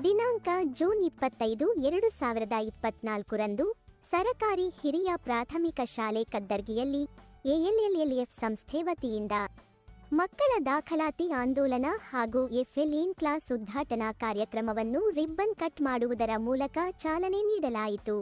ದಿನಾಂಕ ಜೂನ್ ಇಪ್ಪತ್ತೈದು, ಎರಡು ಸಾವಿರದ ಇಪ್ಪತ್ನಾಲ್ಕರಂದು ಸರಕಾರಿ ಹಿರಿಯ ಪ್ರಾಥಮಿಕ ಶಾಲೆ ಕದ್ದರ್ಗಿಯಲ್ಲಿ ಎಎಲ್ಎಲ್ಎಲ್ಎಫ್ ಸಂಸ್ಥೆ ವತಿಯಿಂದ ಮಕ್ಕಳ ದಾಖಲಾತಿ ಆಂದೋಲನ ಹಾಗೂ ಎಫ್ಎಲ್ಇನ್ ಕ್ಲಾಸ್ ಉದ್ಘಾಟನಾ ಕಾರ್ಯಕ್ರಮವನ್ನು ರಿಬ್ಬನ್ ಕಟ್ ಮಾಡುವುದರ ಮೂಲಕ ಚಾಲನೆ ನೀಡಲಾಯಿತು.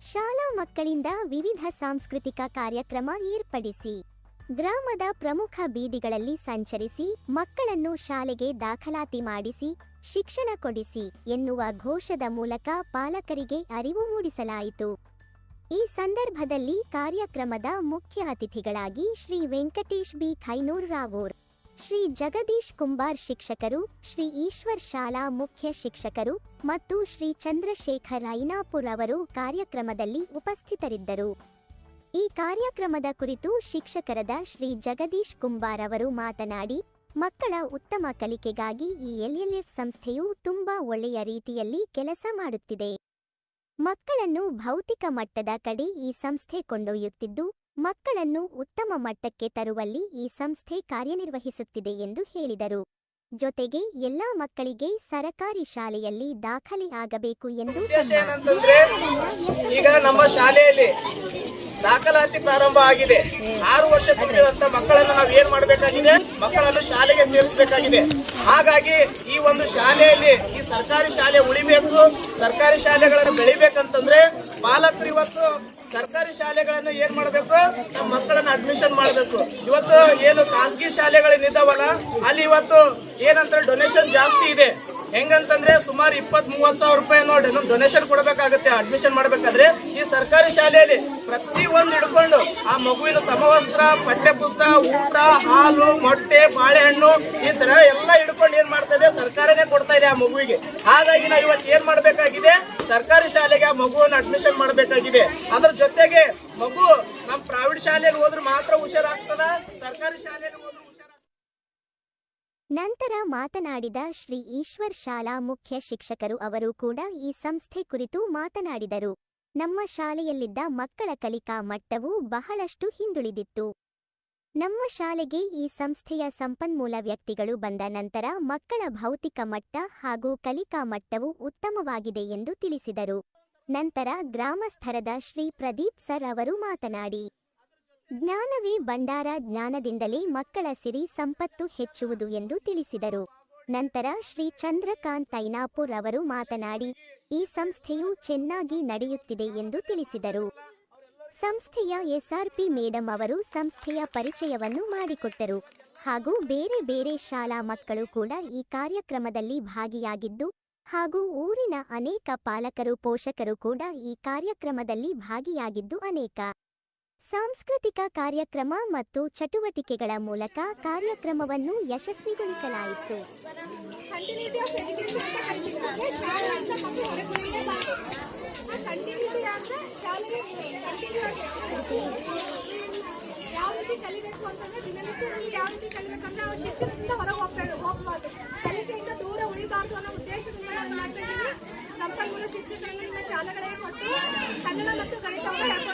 ಶಾಲಾ ಮಕ್ಕಳಿಂದ ವಿವಿಧ ಸಾಂಸ್ಕೃತಿಕ ಕಾರ್ಯಕ್ರಮ ಏರ್ಪಡಿಸಿ ಗ್ರಾಮದ ಪ್ರಮುಖ ಬೀದಿಗಳಲ್ಲಿ ಸಂಚರಿಸಿ, ಮಕ್ಕಳನ್ನು ಶಾಲೆಗೆ ದಾಖಲಾತಿ ಮಾಡಿಸಿ, ಶಿಕ್ಷಣ ಕೊಡಿಸಿ ಎನ್ನುವ ಘೋಷದ ಮೂಲಕ ಪಾಲಕರಿಗೆ ಅರಿವು ಮೂಡಿಸಲಾಯಿತು. ಈ ಸಂದರ್ಭದಲ್ಲಿ ಕಾರ್ಯಕ್ರಮದ ಮುಖ್ಯ ಅತಿಥಿಗಳಾಗಿ ಶ್ರೀ ವೆಂಕಟೇಶ್ ಬಿ. ಖೈನೂರ್ ರಾವೂರ್, ಶ್ರೀ ಜಗದೀಶ್ ಕುಂಬಾರ್ ಶಿಕ್ಷಕರು, ಶ್ರೀ ಈಶ್ವರ್ ಶಾಲಾ ಮುಖ್ಯ ಶಿಕ್ಷಕರು ಮತ್ತು ಶ್ರೀ ಚಂದ್ರಶೇಖರ್ ರೈನಾಪುರ್ ಅವರು ಕಾರ್ಯಕ್ರಮದಲ್ಲಿ ಉಪಸ್ಥಿತರಿದ್ದರು. ಈ ಕಾರ್ಯಕ್ರಮದ ಕುರಿತು ಶಿಕ್ಷಕರಾದ ಶ್ರೀ ಜಗದೀಶ್ ಕುಂಬಾರ್ ಅವರು ಮಾತನಾಡಿ, ಮಕ್ಕಳ ಉತ್ತಮ ಕಲಿಕೆಗಾಗಿ ಈ ಎಲ್ಎಲ್ಎಫ್ ಸಂಸ್ಥೆಯು ತುಂಬಾ ಒಳ್ಳೆಯ ರೀತಿಯಲ್ಲಿ ಕೆಲಸ ಮಾಡುತ್ತಿದೆ. ಮಕ್ಕಳನ್ನು ಭೌತಿಕ ಮಟ್ಟದ ಕಡೆ ಈ ಸಂಸ್ಥೆ ಕೊಂಡೊಯ್ಯುತ್ತಿದ್ದು, ಮಕ್ಕಳನ್ನು ಉತ್ತಮ ಮಟ್ಟಕ್ಕೆ ತರುವಲ್ಲಿ ಈ ಸಂಸ್ಥೆ ಕಾರ್ಯನಿರ್ವಹಿಸುತ್ತಿದೆ ಎಂದು ಹೇಳಿದರು. ಜೊತೆಗೆ ಎಲ್ಲಾ ಮಕ್ಕಳಿಗೆ ಸರಕಾರಿ ಶಾಲೆಯಲ್ಲಿ ದಾಖಲೆ ಆಗಬೇಕು ಎಂದು ಏನಂತಂದ್ರೆ, ಈಗ ನಮ್ಮ ಶಾಲೆಯಲ್ಲಿ ದಾಖಲಾತಿ ಪ್ರಾರಂಭ ಆಗಿದೆ. ಆರು ವರ್ಷ ತುಂಬಿದಂತ ಮಕ್ಕಳನ್ನು ನಾವು ಏನ್ ಮಾಡಬೇಕಾಗಿದೆ? ಮಕ್ಕಳನ್ನು ಶಾಲೆಗೆ ಸೇರಿಸಬೇಕಾಗಿದೆ. ಹಾಗಾಗಿ ಈ ಒಂದು ಶಾಲೆಯಲ್ಲಿ ಈ ಸರ್ಕಾರಿ ಶಾಲೆ ಉಳಿಬೇಕು, ಸರ್ಕಾರಿ ಶಾಲೆಗಳನ್ನು ಬೆಳಿಬೇಕಂತಂದ್ರೆ ಪಾಲಕರು ಇವತ್ತು ಸರ್ಕಾರಿ ಶಾಲೆಗಳನ್ನ ಏನ್ ಮಾಡಬೇಕು? ನಮ್ಮ ಮಕ್ಕಳನ್ನ ಅಡ್ಮಿಷನ್ ಮಾಡಬೇಕು. ಇವತ್ತು ಏನು ಖಾಸಗಿ ಶಾಲೆಗಳೇನಿದ್ದಾವಲ್ಲ ಅಲ್ಲಿ ಇವತ್ತು ಏನಂತಾರೆ ಡೊನೇಷನ್ ಜಾಸ್ತಿ ಇದೆ. ಹೆಂಗಂತಂದ್ರೆ ಸುಮಾರು ಇಪ್ಪತ್ ಮೂವತ್ತು ಸಾವಿರ ರೂಪಾಯಿ ಡೊನೇಷನ್ ಕೊಡಬೇಕಾಗುತ್ತೆ. ಅಡ್ಮಿಷನ್ ಮಾಡಬೇಕಾದ್ರೆ ಈ ಸರ್ಕಾರಿ ಶಾಲೆಯಲ್ಲಿ ಪ್ರತಿ ಒಂದು ಹಿಡ್ಕೊಂಡು ಆ ಮಗುವಿನ ಸಮವಸ್ತ್ರ ಪಠ್ಯ ಪುಸ್ತಕ ಊಟ, ಹಾಲು, ಮೊಟ್ಟೆ, ಬಾಳೆಹಣ್ಣು ಈ ತರ ಎಲ್ಲ ಹಿಡ್ಕೊಂಡು ಏನ್ ಮಾಡ್ತಾ ಇದೆ? ಸರ್ಕಾರನೇ ಕೊಡ್ತಾ ಇದೆ ಆ ಮಗುವಿಗೆ. ಹಾಗಾಗಿ ನಾವು ಇವತ್ತು ಏನ್ ಮಾಡ್ಬೇಕಾಗಿದೆ? ಸರ್ಕಾರಿ ಶಾಲೆಗೆ ಆ ಮಗುವನ್ನು ಅಡ್ಮಿಷನ್ ಮಾಡಬೇಕಾಗಿದೆ. ಅದ್ರ ಜೊತೆಗೆ ಮಗು ನಮ್ಮ ಪ್ರೈವೇಟ್ ಶಾಲೆಯಲ್ಲಿ ಹೋದ್ರೆ ಮಾತ್ರ ಹುಷಾರಾಗ್ತದ? ಸರ್ಕಾರಿ ಶಾಲೆಯಲ್ಲಿ ಹೋದ್ರೆ ನಂತರ ಮಾತನಾಡಿದ ಶ್ರೀ ಈಶ್ವರ್ ಶಾಲಾ ಮುಖ್ಯ ಶಿಕ್ಷಕರು ಅವರು ಕೂಡ ಈ ಸಂಸ್ಥೆ ಕುರಿತು ಮಾತನಾಡಿದರು. ನಮ್ಮ ಶಾಲೆಯಲ್ಲಿದ್ದ ಮಕ್ಕಳ ಕಲಿಕಾ ಮಟ್ಟವು ಬಹಳಷ್ಟು ಹಿಂದುಳಿದಿತ್ತು. ನಮ್ಮ ಶಾಲೆಗೆ ಈ ಸಂಸ್ಥೆಯ ಸಂಪನ್ಮೂಲ ವ್ಯಕ್ತಿಗಳು ಬಂದ ನಂತರ ಮಕ್ಕಳ ಭೌತಿಕ ಮಟ್ಟ ಹಾಗೂ ಕಲಿಕಾ ಮಟ್ಟವು ಉತ್ತಮವಾಗಿದೆ ಎಂದು ತಿಳಿಸಿದರು. ನಂತರ ಗ್ರಾಮಸ್ಥರದ ಶ್ರೀ ಪ್ರದೀಪ್ ಸರ್ ಅವರು ಮಾತನಾಡಿ. ಜ್ಞಾನವೇ ಭಂಡಾರ ಜ್ಞಾನದಿಂದಲೇ ಮಕ್ಕಳ ಸಿರಿ ಸಂಪತ್ತು ಹೆಚ್ಚುವುದು ಎಂದು ತಿಳಿಸಿದರು. ನಂತರ ಶ್ರೀ ಚಂದ್ರಕಾಂತ್ ತೈನಾಪುರ್ ಅವರು ಮಾತನಾಡಿ, ಈ ಸಂಸ್ಥೆಯು ಚೆನ್ನಾಗಿ ನಡೆಯುತ್ತಿದೆ ಎಂದು ತಿಳಿಸಿದರು. ಸಂಸ್ಥೆಯ ಎಸ್ಆರ್ಪಿ ಮೇಡಂ ಅವರು ಸಂಸ್ಥೆಯ ಪರಿಚಯವನ್ನು ಮಾಡಿಕೊಟ್ಟರು. ಹಾಗೂ ಬೇರೆ ಬೇರೆ ಶಾಲಾ ಮಕ್ಕಳು ಕೂಡ ಈ ಕಾರ್ಯಕ್ರಮದಲ್ಲಿ ಭಾಗಿಯಾಗಿದ್ದು, ಹಾಗೂ ಊರಿನ ಅನೇಕ ಪಾಲಕರು, ಪೋಷಕರು ಕೂಡ ಈ ಕಾರ್ಯಕ್ರಮದಲ್ಲಿ ಭಾಗಿಯಾಗಿದ್ದು ಅನೇಕ. ಸಾಂಸ್ಕೃತಿಕ ಕಾರ್ಯಕ್ರಮ ಮತ್ತು ಚಟುವಟಿಕೆಗಳ ಮೂಲಕ ಕಾರ್ಯಕ್ರಮವನ್ನು ಯಶಸ್ವಿಗೊಳಿಸಲಾಯಿತು. ಶಿಕ್ಷಕರನ್ನು ನಿಮ್ಮ ಶಾಲೆಗಳಿಗೆ ಕೊಟ್ಟು ಕನ್ನಡ ಮತ್ತು ಗಣಿತವನ್ನು